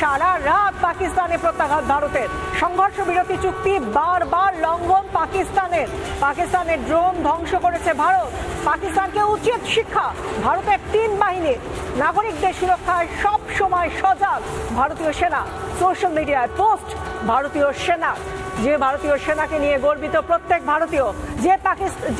সারা রাত পাকিস্তানে প্রত্যাঘাত ভারতের। সংঘর্ষ বিরতি চুক্তি বারবার লঙ্ঘন পাকিস্তানের। পাকিস্তানের ড্রোন ধ্বংস করেছে ভারত। পাকিস্তানকে উচিত শিক্ষা। ভারতের তিন বাহিনী নাগরিকদের সুরক্ষায় সব সময় সজাগ। ভারতীয় সেনা সোশ্যাল মিডিয়ায় পোস্ট ভারতীয় সেনা। যে ভারতীয় সেনাকে নিয়ে গর্বিত প্রত্যেক ভারতীয়, যে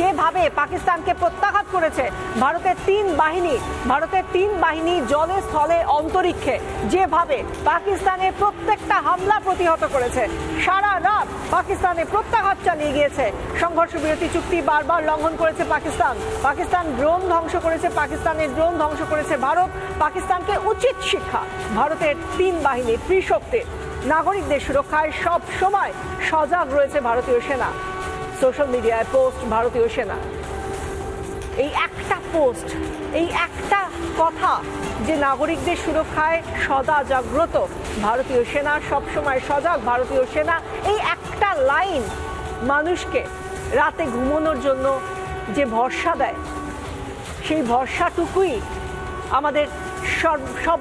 যেভাবে পাকিস্তানকে প্রত্যাঘাত করেছে, ভারতের তিন বাহিনী, ভারতের তিন বাহিনী জলে স্থলে অন্তরিক্ষে, যেভাবে পাকিস্তানের প্রত্যেকটা হামলা প্রতিহত করেছে, সারা রাত পাকিস্তানে প্রত্যাঘাত চালিয়ে গিয়েছে। সংঘর্ষ বিরতি চুক্তি বারবার লঙ্ঘন করেছে পাকিস্তান। পাকিস্তান ড্রোন ধ্বংস করেছে, পাকিস্তানের ড্রোন ধ্বংস করেছে ভারত। পাকিস্তানকে উচিত শিক্ষা। ভারতের তিন বাহিনী ত্রিশক্তির নাগরিকদের সুরক্ষায় সব সময় সজাগ রয়েছে ভারতীয় সেনা। সোশ্যাল মিডিয়ায় পোস্ট ভারতীয় সেনা। এই একটা পোস্ট, এই একটা কথা যে নাগরিকদের সুরক্ষায় সদা জাগ্রত ভারতীয় সেনা সবসময় সজাগ ভারতীয় সেনা, এই একটা লাইন মানুষকে রাতে ঘুমানোর জন্য যে ভরসা দেয়, সেই ভরসাটুকুই আমাদের সব সব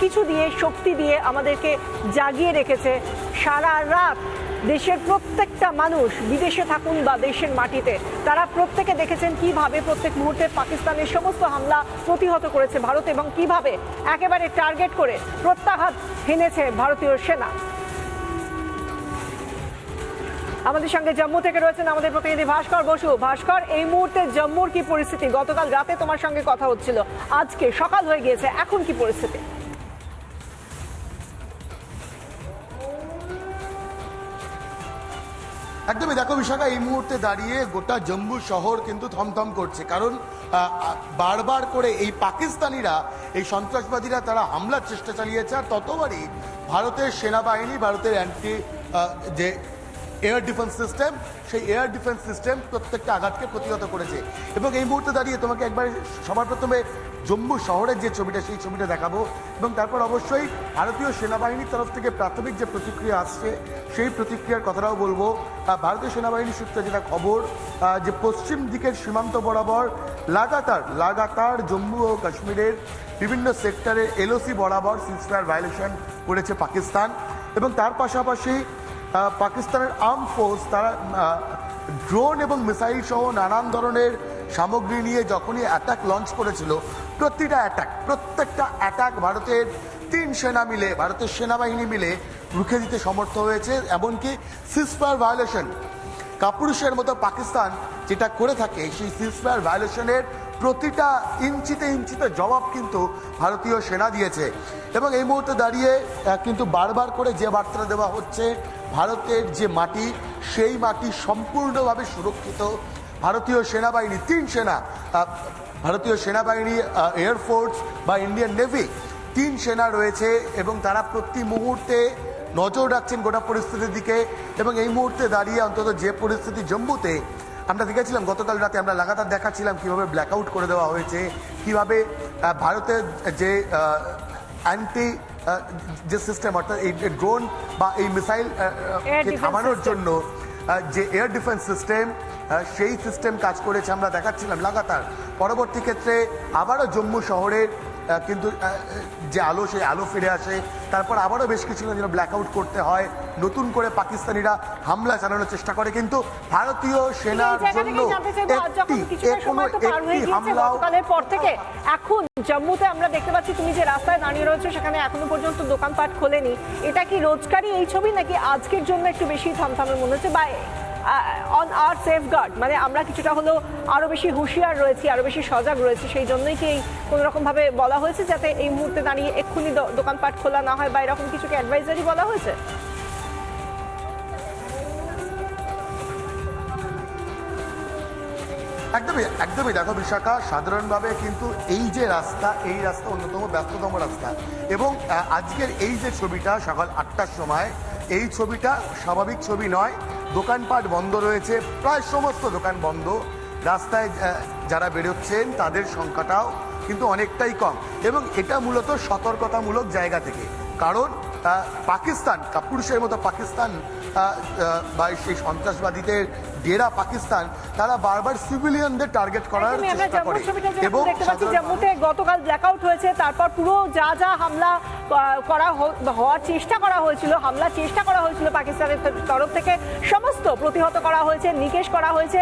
কিছু দিয়ে, শক্তি দিয়ে আমাদেরকে জাগিয়ে রেখেছে সারা রাত দেশের প্রত্যেকটা মানুষ বিদেশে থাকুন বা দেশের মাটিতে। তারা প্রত্যেকে দেখেছেন কীভাবে প্রত্যেক মুহূর্তে পাকিস্তানের সমস্ত হামলা প্রতিহত করেছে ভারত এবং কীভাবে একেবারে টার্গেট করে প্রত্যাঘাত হেনেছে ভারতীয় সেনা। আমাদের সঙ্গে জম্মু থেকে রয়েছেন আমাদের প্রতিনিধি ভাস্কর বসু। ভাস্কর, এই মুহূর্তে জম্মুর কি পরিস্থিতি? গতকাল রাতে তোমার সঙ্গে কথা হচ্ছিল। আজকে সকাল হয়ে গিয়েছে, এখন কি পরিস্থিতি? একদমই দেখো বিশাখা, এই মুহূর্তে দাঁড়িয়ে গোটা জম্মু শহর কিন্তু থমথম করছে। কারণ বারবার করে এই পাকিস্তানিরা, এই সন্ত্রাসবাদীরা তারা হামলার চেষ্টা চালিয়েছে। আর ততবারই ভারতের সেনাবাহিনী, ভারতের অ্যান্টি যে এয়ার ডিফেন্স সিস্টেম সেই এয়ার ডিফেন্স সিস্টেম প্রত্যেকটা আঘাতকে প্রতিহত করেছে। এবং এই মুহূর্তে দাঁড়িয়ে তোমাকে একবার সবার প্রথমে জম্মু শহরের যে ছবিটা, সেই ছবিটা দেখাবো। এবং তারপর অবশ্যই ভারতীয় সেনাবাহিনীর তরফ থেকে প্রাথমিক যে প্রতিক্রিয়া আসছে, সেই প্রতিক্রিয়ার কথাটাও বলব। ভারতীয় সেনাবাহিনীর সূত্রে যেটা খবর যে পশ্চিম দিকের সীমান্ত বরাবর লাগাতার লাগাতার জম্মু ও কাশ্মীরের বিভিন্ন সেক্টরে এলওসি বরাবর সিক্সফায়ার ভায়োলেশন করেছে পাকিস্তান। এবং তার পাশাপাশি পাকিস্তানের আর্ম ফোর্স, তারা ড্রোন এবং মিসাইল সহ নানান ধরনের সামগ্রী নিয়ে যখনই অ্যাটাক লঞ্চ করেছিল, প্রতিটা অ্যাটাক প্রত্যেকটা অ্যাটাক ভারতের তিন সেনা মিলে, ভারতের সেনাবাহিনী মিলে রুখে দিতে সমর্থ হয়েছে, এমনকি সিসফায়ার ভায়োলেশন কাপুরুষের মতো পাকিস্তান যেটা করে থাকে, সেই সিসফায়ার ভায়োলেশনের প্রতিটা ইঞ্চিতে ইঞ্চিতে জবাব কিন্তু ভারতীয় সেনা দিয়েছে। এবং এই মুহূর্তে দাঁড়িয়ে কিন্তু বারবার করে যে বার্তা দেওয়া হচ্ছে, ভারতের যে মাটি, সেই মাটি সম্পূর্ণভাবে সুরক্ষিত। ভারতীয় সেনাবাহিনী, তিন সেনা ভারতীয় সেনাবাহিনী এয়ারফোর্স বা ইন্ডিয়ান নেভি তিন সেনা রয়েছে এবং তারা প্রতি মুহূর্তে নজর রাখছেন গোটা পরিস্থিতির দিকে। এবং এই মুহূর্তে দাঁড়িয়ে অন্তত যে পরিস্থিতি জম্মুতে আমরা দেখেছিলাম গতকাল রাতে আমরা লাগাতার দেখাচ্ছিলাম কীভাবে ব্ল্যাকআউট করে দেওয়া হয়েছে কীভাবে ভারতের যে অ্যান্টি যে সিস্টেম অর্থাৎ এই ড্রোন বা এই মিসাইল থামানোর জন্য যে এয়ার ডিফেন্স সিস্টেম সেই সিস্টেম কাজ করেছে আমরা দেখাচ্ছিলাম লাগাতার। পরবর্তী ক্ষেত্রে আবারও জম্মু শহরের কিন্তু যে আলো সেই আলো ফিরে আসে। তারপর আবারও বেশ কিছু যেন ব্ল্যাকআউট করতে হয়। নতুন করে পাকিস্তানিরা হামলা চালানোর চেষ্টা করে কিন্তু ভারতীয় সেনার জন্য পার থেকে এখন জম্মুতে আমরা দেখতে পাচ্ছি তুমি যে রাস্তায় দাঁড়িয়ে রয়েছে সেখানে এখনও পর্যন্ত দোকানপাট খোলেনি। এটা কি রোজকারই এই ছবি নাকি আজকের জন্য একটু বেশি থমথমে মনে হচ্ছে? বা অন আর সেফগার্ড মানে আমরা কিছুটা হলেও আরও বেশি হুঁশিয়ার রয়েছি আরও বেশি সজাগ রয়েছি সেই জন্যই কি এই কোনো রকম ভাবে বলা হয়েছে যাতে এই মুহূর্তে দাঁড়িয়ে এক্ষুনি দোকানপাট খোলা না হয় বা এরকম কিছু কি অ্যাডভাইজারি বলা হয়েছে? একদমই একদমই। দেখো বিশাখা, সাধারণভাবে কিন্তু এই যে রাস্তা, এই রাস্তা অন্যতম ব্যস্ততম রাস্তা। এবং আজকের এই যে ছবিটা সকাল আটটার সময়, এই ছবিটা স্বাভাবিক ছবি নয়। দোকানপাট বন্ধ রয়েছে, প্রায় সমস্ত দোকান বন্ধ। রাস্তায় যারা বেরোচ্ছেন, তাদের সংখ্যাটাও কিন্তু অনেকটাই কম। এবং এটা মূলত সতর্কতামূলক জায়গা থেকে। কারণ পাকিস্তান কাপুরুষের মতো পাকিস্তান বা সেই সন্ত্রাসবাদীদের ডেরা পাকিস্তান তারা বারবার সিভিলিয়ানদের টার্গেট করার চেষ্টা করে। এবং জম্মুতে গতকাল ব্ল্যাকআউট হয়েছে তারপর পুরো যা যা হামলা করা হওয়ার চেষ্টা করা হয়েছিল হামলা চেষ্টা করা হয়েছিল পাকিস্তানের তরফ থেকে সমস্ত প্রতিহত করা হয়েছে নিকেশ করা হয়েছে